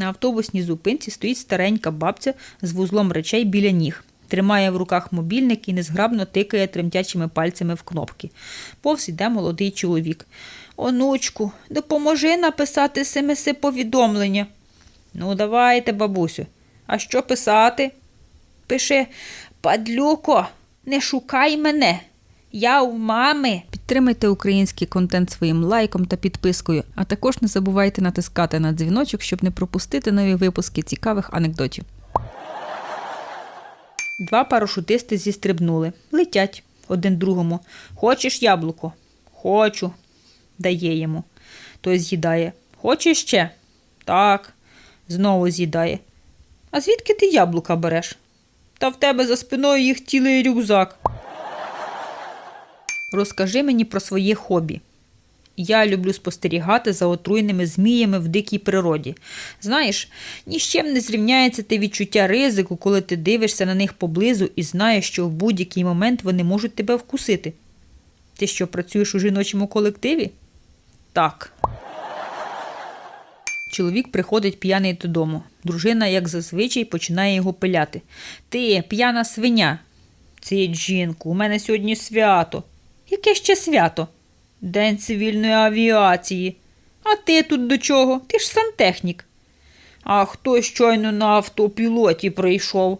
На автобусній зупинці стоїть старенька бабця з вузлом речей біля ніг. Тримає в руках мобільник і незграбно тикає тремтячими пальцями в кнопки. Повз іде молодий чоловік. Онучку, допоможи написати смс повідомлення. Ну, давайте, бабусю. А що писати? Пиши, падлюко, не шукай мене. Я у мами. Підтримайте український контент своїм лайком та підпискою, а також не забувайте натискати на дзвіночок, щоб не пропустити нові випуски цікавих анекдотів. Два парашутисти зістрибнули. Летять один другому. Хочеш яблуко? Хочу. Дає йому. Той з'їдає. Хочеш ще? Так. Знову з'їдає. А звідки ти яблука береш? Та в тебе за спиною їх цілий рюкзак. Розкажи мені про своє хобі. Я люблю спостерігати за отруйними зміями в дикій природі. Знаєш, ні з чим не зрівняється те відчуття ризику, коли ти дивишся на них поблизу і знаєш, що в будь-який момент вони можуть тебе вкусити. Ти що, працюєш у жіночому колективі? Так. Чоловік приходить п'яний додому. Дружина, як зазвичай, починає його пиляти. Ти, п'яна свиня. Цить жінку, у мене сьогодні свято. Яке ще свято? День цивільної авіації. А ти тут до чого? Ти ж сантехнік. А хто щойно на автопілоті прийшов?